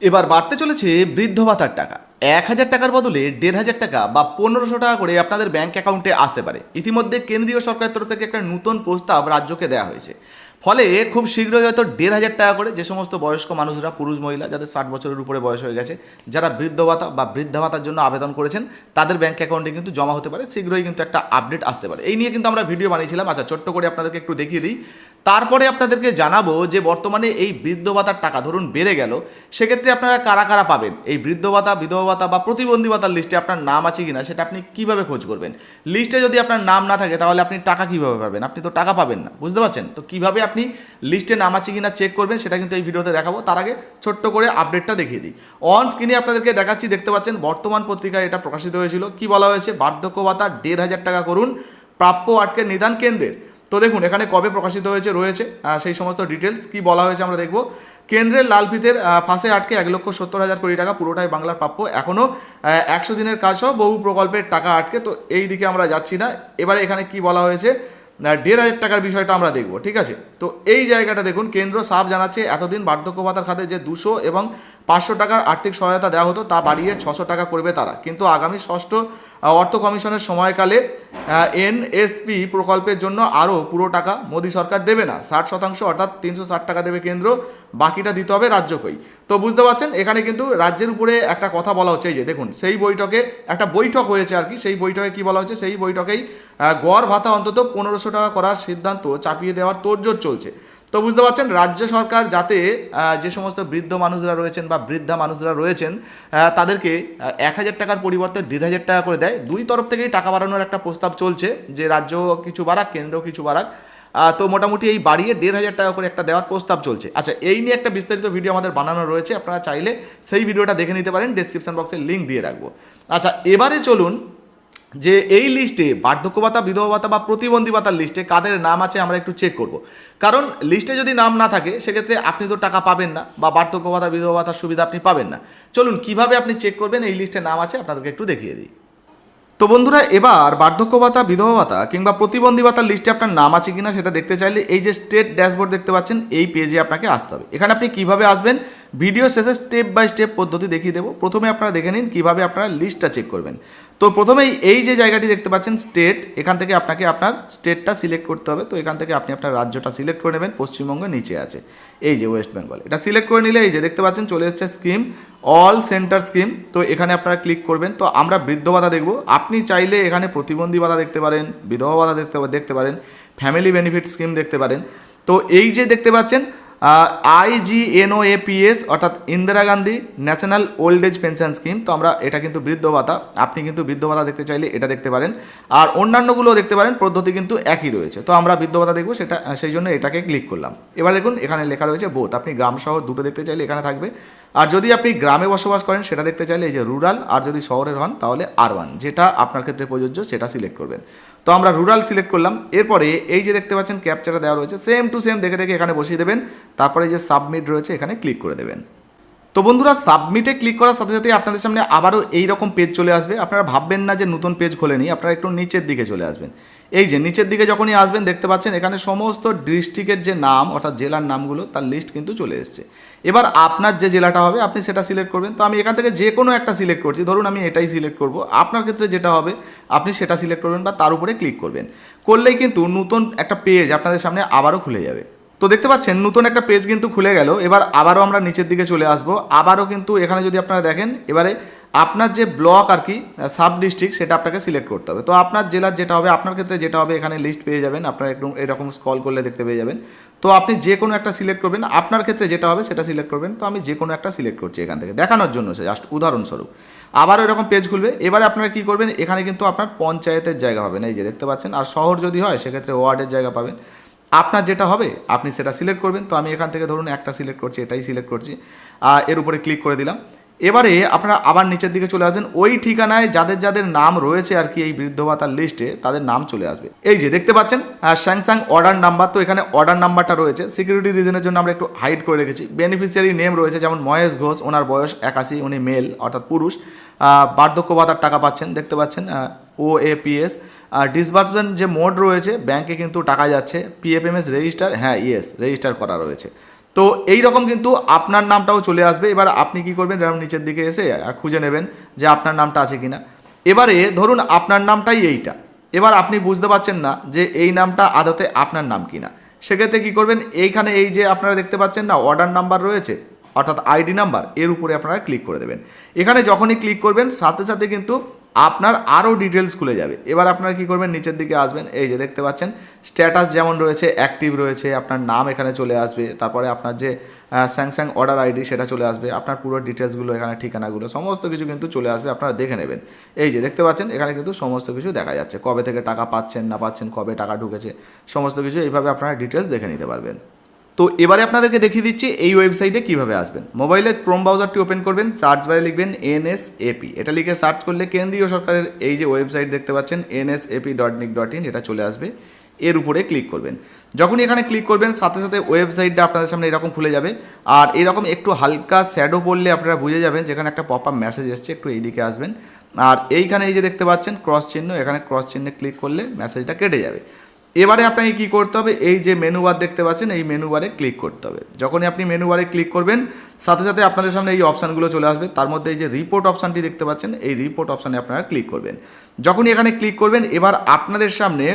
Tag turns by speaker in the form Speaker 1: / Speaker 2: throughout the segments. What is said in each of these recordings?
Speaker 1: এবার বাড়তে চলেছে বৃদ্ধ ভাতার টাকা। এক হাজার টাকার বদলে দেড় হাজার টাকা বা পনেরোশো টাকা করে আপনাদের ব্যাংক অ্যাকাউন্টে আসতে পারে। ইতিমধ্যে কেন্দ্রীয় সরকারের তরফ থেকে একটা নতুন প্রস্তাব রাজ্যকে দেওয়া হয়েছে। ফলে খুব শীঘ্রই হয়তো দেড় হাজার টাকা করে যে সমস্ত বয়স্ক মানুষরা, পুরুষ, মহিলা, যাদের ষাট বছরের উপরে বয়স হয়ে গেছে, যারা বৃদ্ধ ভাতা বা বৃদ্ধা ভাতার জন্য আবেদন করেছেন, তাদের ব্যাংক অ্যাকাউন্টে কিন্তু জমা হতে পারে। শীঘ্রই কিন্তু একটা আপডেট আসতে পারে। এই নিয়ে কিন্তু আমরা ভিডিও বানিয়েছিলাম। আচ্ছা ছোট্ট করে আপনাদেরকে একটু দেখিয়ে দিই। তারপরে আপনাদেরকে জানাব যে বর্তমানে এই বৃদ্ধ ভাতার টাকা ধরুন বেড়ে গেল, সেক্ষেত্রে আপনারা কারা কারা পাবেন? এই বৃদ্ধ ভাতা, বিধবা ভাতা বা প্রতিবন্ধী ভাতার লিস্টে আপনার নাম আছে কিনা সেটা আপনি কীভাবে খোঁজ করবেন? লিস্টে যদি আপনার নাম না থাকে তাহলে আপনি টাকা কীভাবে পাবেন? আপনি তো টাকা পাবেন না, বুঝতে পারছেন? তো কীভাবে আপনি লিস্টে নাম আছে কিনা চেক করবেন সেটা কিন্তু এই ভিডিওতে দেখাবো। তার আগে ছোট্ট করে আপডেটটা দেখিয়ে দিই। অন স্ক্রিনে আপনাদেরকে দেখাচ্ছি, দেখতে পাচ্ছেন বর্তমান পত্রিকায় এটা প্রকাশিত হয়েছিল। কি বলা হয়েছে? বার্ধক্য ভাতা দেড় হাজার টাকা করুন, প্রাপ্য আটকে নিদান কেন্দ্রের। তো দেখুন, এখানে কবে প্রকাশিত হয়েছে রয়েছে সেই সমস্ত ডিটেলস কি বলা হয়েছে আমরা দেখব। কেন্দ্রের লাল ফিতের ফাঁসে আটকে এক লক্ষ সত্তর হাজার কোটি টাকা পুরোটাই বাংলার প্রাপ্য। এখনও একশো দিনের কাজ সহ বহু প্রকল্পের টাকা আটকে, তো এই দিকে আমরা যাচ্ছি না। এবারে এখানে কি বলা হয়েছে? দেড় হাজার টাকার বিষয়টা আমরা দেখব, ঠিক আছে? তো এই জায়গাটা দেখুন, কেন্দ্র সাফ জানাচ্ছে, এতদিন বার্ধক্য ভাতার খাতে যে দুশো এবং পাঁচশো টাকার আর্থিক সহায়তা দেওয়া হতো, তা বাড়িয়ে ছশো টাকা করবে তারা। কিন্তু আগামী ষষ্ঠ অর্থ কমিশনের সময়কালে এনএসপি প্রকল্পের জন্য আরও পুরো টাকা মোদী সরকার দেবে না। ষাট শতাংশ অর্থাৎ তিনশো ষাট টাকা দেবে কেন্দ্র, বাকিটা দিতে হবে রাজ্যকেই। তো বুঝতে পারছেন, এখানে কিন্তু রাজ্যের উপরে একটা কথা বলা হচ্ছে, এই যে দেখুন, সেই বৈঠকে একটা বৈঠক হয়েছে আর কি, সেই বৈঠকে কি বলা হচ্ছে, সেই বৈঠকেই গড় ভাতা অন্তত পনেরোশো টাকা করার সিদ্ধান্ত চাপিয়ে দেওয়ার তোড়জোড় চলছে। তো বুঝতে পারছেন, রাজ্য সরকার যাতে যে সমস্ত বৃদ্ধ মানুষরা রয়েছেন বা বৃদ্ধা মানুষরা রয়েছেন তাদেরকে এক হাজার টাকার পরিবর্তে দেড় হাজার টাকা করে দেয়। দুই তরফ থেকেই টাকা বাড়ানোর একটা প্রস্তাব চলছে, যে রাজ্য কিছু বাড়াক, কেন্দ্র কিছু বাড়াক। তো মোটামুটি এই বাড়িয়ে দেড় হাজার টাকা করে একটা দেওয়ার প্রস্তাব চলছে। আচ্ছা এই নিয়ে একটা বিস্তারিত ভিডিও আমাদের বানানো রয়েছে, আপনারা চাইলে সেই ভিডিওটা দেখে নিতে পারেন ডেসক্রিপশন বক্সে লিঙ্ক দিয়ে রাখব। আচ্ছা এবারে চলুন যে এই লিস্টে বার্ধক্য ভাতা, বিধবা ভাতা বা প্রতিবন্ধী ভাতার লিস্টে কাদের নাম আছে আমরা একটু চেক করব। কারণ লিস্টে যদি নাম না থাকে, সেক্ষেত্রে আপনি তো টাকা পাবেন না বা বার্ধক্য ভাতা, বিধবা ভাতার সুবিধা আপনি পাবেন না। চলুন, কীভাবে আপনি চেক করবেন এই লিস্টে নাম আছে আপনাদেরকে একটু দেখিয়ে দিই। তো বন্ধুরা, এবার বার্ধক্য ভাতা, বিধবা ভাতা কিংবা প্রতিবন্ধী ভাতার লিস্টে আপনার নাম আছে কিনা সেটা দেখতে চাইলে এই যে স্টেট ড্যাশবোর্ড দেখতে পাচ্ছেন, এই পেজে আপনাকে আসতে হবে। এখানে আপনি কীভাবে আসবেন? ভিডিও শেষে স্টেপ বাই স্টেপ পদ্ধতি দেখিয়ে দেবো। প্রথমে আপনারা দেখে নিন কীভাবে আপনারা লিস্টটা চেক করবেন। তো প্রথমেই এই যে জায়গাটি দেখতে পাচ্ছেন স্টেট এখান থেকে আপনাকে আপনার স্টেটটা সিলেক্ট করতে হবে। তো এখান থেকে আপনি আপনার রাজ্যটা সিলেক্ট করে নেবেন, পশ্চিমবঙ্গের নিচে আছে। এই যে ওয়েস্ট বেঙ্গল এটা সিলেক্ট করে নিলে এই যে দেখতে পাচ্ছেন, চলে এসছে স্কিম অল সেন্টার স্কিম তো এখানে আপনারা ক্লিক করবেন। তো আমরা বৃদ্ধ ভাতা দেখব। আপনি চাইলে এখানে প্রতিবন্ধী ভাতা দেখতে পারেন, বিধবা ভাতা দেখতে দেখতে পারেন ফ্যামিলি বেনিফিট স্কিম দেখতে পারেন। তো এই যে দেখতে পাচ্ছেন আইজিএনওএপিএস অর্থাৎ Indira Gandhi national old age pension scheme. তো আমরা এটা কিন্তু বৃদ্ধ ভাতা। আপনি কিন্তু বৃদ্ধ ভাতা দেখতে চাইলে এটা দেখতে পারেন। আর অন্যান্যগুলো দেখতে পারেন, পদ্ধতি কিন্তু একই রয়েছে। তো আমরা বৃদ্ধ ভাতা দেখব, সেটা, সেই জন্য এটাকে ক্লিক করলাম। এবার দেখুন, এখানে লেখা রয়েছে বোথ। আপনি গ্রাম শহর দুটো দেখতে চাইলে এখানে থাকবে। আর যদি আপনি গ্রামে বসবাস করেন, সেটা দেখতে চাইলে এই যে রুরাল আর যদি শহরের হন, তাহলে আরবান যেটা আপনার ক্ষেত্রে প্রযোজ্য, সেটা সিলেক্ট করবেন। তো আমরা রুরাল সিলেক্ট করলাম। এরপরে এই যে দেখতে পাচ্ছেন ক্যাপচারটা দেওয়া রয়েছে সেম টু সেম দেখে দেখে এখানে বসিয়ে দেবেন। তারপরে যে সাবমিট রয়েছে, এখানে ক্লিক করে দেবেন। তো বন্ধুরা সাবমিটে ক্লিক করার সাথে সাথে আপনাদের সামনে আবারও এই রকম পেজ চলে আসবে। আপনারা ভাববেন না যে নতুন পেজ খোলেনি, আপনারা একটু নিচের দিকে চলে আসবেন। এই যে নিচের দিকে যখনই আসবেন, দেখতে পাচ্ছেন এখানে সমস্ত ডিস্ট্রিক্টের যে নাম, অর্থাৎ জেলার নামগুলো, তার লিস্ট কিন্তু চলে এসছে। এবার আপনার যে জেলাটা হবে, আপনি সেটা সিলেক্ট করবেন। তো আমি এখান থেকে যে কোনো একটা সিলেক্ট করছি। ধরুন আমি এটাই সিলেক্ট করব। আপনার ক্ষেত্রে যেটা হবে, আপনি সেটা সিলেক্ট করবেন বা তার উপরে ক্লিক করবেন। করলেই কিন্তু নতুন একটা পেজ আপনাদের সামনে আবারও খুলে যাবে। তো দেখতে পাচ্ছেন, নতুন একটা পেজ কিন্তু খুলে গেল। এবার আবারও আমরা নিচের দিকে চলে আসব। আবারও কিন্তু এখানে যদি আপনারা দেখেন, এবারে আপনার যে ব্লক আর কি সাব ডিস্ট্রিক্ট সেটা আপনাকে সিলেক্ট করতে হবে। তো আপনার জেলার যেটা হবে, আপনার ক্ষেত্রে যেটা হবে, এখানে লিস্ট পেয়ে যাবেন। আপনার একদম এরকম স্কল করলে দেখতে পেয়ে যাবেন। তো আপনি যে কোনো একটা সিলেক্ট করবেন। আপনার ক্ষেত্রে যেটা হবে, সেটা সিলেক্ট করবেন। তো আমি যে কোনো একটা সিলেক্ট করছি এখান থেকে। দেখানোর জন্য সে জাস্ট উদাহরণস্বরূপ। আবার এরকম পেজ খুলবে। এবারে আপনারা কী করবেন, এখানে কিন্তু আপনার পঞ্চায়েতের জায়গা পাবেন। এই যে দেখতে পাচ্ছেন, আর শহর যদি হয়, সেক্ষেত্রে ওয়ার্ডের জায়গা পাবেন। আপনার যেটা হবে, আপনি সেটা সিলেক্ট করবেন। তো আমি এখান থেকে ধরুন একটা সিলেক্ট করছি, এটাই সিলেক্ট করছি। আর এর উপরে ক্লিক করে দিলাম। এবারে আপনারা আবার নিচের দিকে চলে আসবেন। ওই ঠিকানায় যাদের যাদের নাম রয়েছে আর কি এই বৃদ্ধ ভাতার লিস্টে তাদের নাম চলে আসবে। এই যে দেখতে পাচ্ছেন স্যাংসাং অর্ডার নাম্বার তো এখানে অর্ডার নাম্বারটা রয়েছে। সিকিউরিটি রিজনের জন্য আমরা একটু হাইড করে রেখেছি। বেনিফিশিয়ারি নেম রয়েছে, যেমন মহেশ ঘোষ, ওনার বয়স একাশি, উনি মেল অর্থাৎ পুরুষ। বার্ধক্য ভাতার টাকা পাচ্ছেন, দেখতে পাচ্ছেন ও A P S R disbursement যে মোড রয়েছে ব্যাংকে কিন্তু টাকা যাচ্ছে। পিএফএমএস রেজিস্টার হ্যাঁ ইয়েস রেজিস্টার করা রয়েছে। তো এই রকম কিন্তু আপনার নামটাও চলে আসবে। এবার আপনি কি করবেন? যেমন নিচের দিকে এসে খুঁজে নেবেন যে আপনার নামটা আছে কিনা। এবারে ধরুন আপনার নামটাই এইটা। এবার আপনি বুঝতে পারছেন না যে এই নামটা আদতে আপনার নাম কিনা। সেক্ষেত্রে কি করবেন? এইখানে এই যে আপনারা দেখতে পাচ্ছেন না অর্ডার নাম্বার রয়েছে, অর্থাৎ আইডি নাম্বার এর উপরে আপনারা ক্লিক করে দেবেন। এখানে যখনই ক্লিক করবেন, সাথে সাথে কিন্তু আপনার আরও ডিটেলস খুলে যাবে। এবার আপনারা কি করবেন? নিচের দিকে আসবেন। এই যে দেখতে পাচ্ছেন স্ট্যাটাস যেমন রয়েছে অ্যাক্টিভ রয়েছে, আপনার নাম এখানে চলে আসবে, তারপরে আপনার যে স্যাংস্যাং অর্ডার আইডি সেটা চলে আসবে, আপনার পুরো ডিটেলসগুলো এখানে, ঠিকানাগুলো, সমস্ত কিছু কিন্তু চলে আসবে, আপনারা দেখে নেবেন। এই যে দেখতে পাচ্ছেন, এখানে কিন্তু সমস্ত কিছু দেখা যাচ্ছে। কবে থেকে টাকা পাচ্ছেন, না পাচ্ছেন, কবে টাকা ঢুকেছে, সমস্ত কিছু এইভাবে আপনারা ডিটেলস দেখে নিতে পারবেন। তো এবারে আপনাদেরকে দেখিয়ে দিচ্ছি এই ওয়েবসাইটে কীভাবে আসবেন। মোবাইলে ক্রোম ব্রাউজারটি ওপেন করবেন সার্চ বারে লিখবেন এনএসএপি এটা লিখে সার্চ করলে কেন্দ্রীয় সরকারের এই যে ওয়েবসাইট দেখতে পাচ্ছেন NSAP dot nic dot in এটা চলে আসবে। এর উপরে ক্লিক করবেন। যখনই এখানে ক্লিক করবেন, সাথে সাথে ওয়েবসাইটটা আপনাদের সামনে এরকম খুলে যাবে। আর এরকম একটু হালকা শ্যাডো পড়লে আপনারা বুঝে যাবেন যেখানে একটা পপ আপ মেসেজ এসছে, একটু এইদিকে আসবেন। আর এইখানে এই যে দেখতে পাচ্ছেন ক্রস চিহ্ন, এখানে ক্রস চিহ্নে ক্লিক করলে মেসেজটা কেটে যাবে। এবারে আপনাকে কি করতে হবে? এই যে মেনু বার দেখতে পাচ্ছেন, এই মেনু বারে ক্লিক করতে হবে। যখনই আপনি মেনু বারে ক্লিক করবেন, সাথে সাথে আপনাদের সামনে এই অপশানগুলো চলে আসবে। তার মধ্যে এই যে রিপোর্ট অপশানটি দেখতে পাচ্ছেন, এই রিপোর্ট অপশানে আপনারা ক্লিক করবেন। যখনই এখানে ক্লিক করবেন, এবার আপনাদের সামনে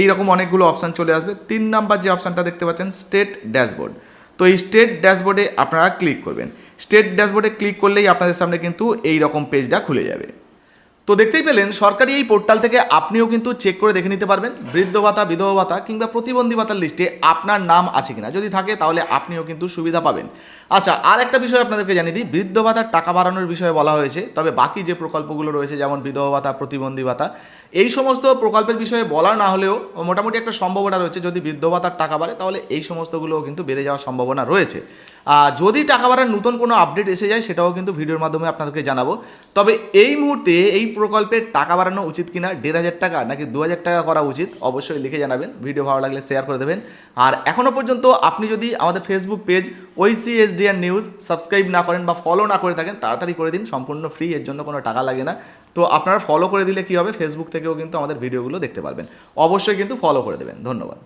Speaker 1: এই রকম অনেকগুলো অপশান চলে আসবে। তিন নাম্বার যে অপশানটা দেখতে পাচ্ছেন স্টেট ড্যাশবোর্ড তো এই স্টেট ড্যাশবোর্ডে আপনারা ক্লিক করবেন। স্টেট ড্যাশবোর্ডে ক্লিক করলেই আপনাদের সামনে কিন্তু এই রকম পেজটা খুলে যাবে। তো দেখতেই পেলেন সরকারি এই পোর্টাল থেকে আপনিও কিন্তু চেক করে দেখে নিতে পারবেন, বৃদ্ধ ভাতা, বিধবা ভাতা কিংবা প্রতিবন্ধী ভাতার লিস্টে আপনার নাম আছে কিনা। যদি থাকে তাহলে আপনিও কিন্তু সুবিধা পাবেন। আচ্ছা আর একটা বিষয় আপনাদেরকে জানিয়ে দিই। বৃদ্ধ ভাতার টাকা বাড়ানোর বিষয়ে বলা হয়েছে, তবে বাকি যে প্রকল্পগুলো রয়েছে, যেমন বিধবা ভাতা, প্রতিবন্ধী ভাতা, এই সমস্ত প্রকল্পের বিষয়ে বলা না হলেও মোটামুটি একটা সম্ভাবনা রয়েছে, যদি বৃদ্ধ ভাতার টাকা বাড়ে তাহলে এই সমস্তগুলোও কিন্তু বেড়ে যাওয়ার সম্ভাবনা রয়েছে। আর যদি টাকা বাড়ার নতুন কোনো আপডেট এসে যায়, সেটাও কিন্তু ভিডিওর মাধ্যমে আপনাদেরকে জানাব। তবে এই মুহূর্তে এই প্রকল্পের টাকা বাড়ানো উচিত কিনা, দেড় হাজার টাকা নাকি দু হাজার টাকা করা উচিত, অবশ্যই লিখে জানাবেন। ভিডিও ভালো লাগলে শেয়ার করে দেবেন। আর এখনও পর্যন্ত আপনি যদি আমাদের Facebook page OEC SDR news subscribe না করেন বা ফলো না করে থাকেন, তাড়াতাড়ি করে দিন, সম্পূর্ণ ফ্রি এর জন্য কোনো টাকা লাগে না। তো আপনারা ফলো করে দিলে কী হবে? ফেসবুক থেকেও কিন্তু আমাদের ভিডিওগুলো দেখতে পারবেন। অবশ্যই কিন্তু ফলো করে দেবেন। ধন্যবাদ।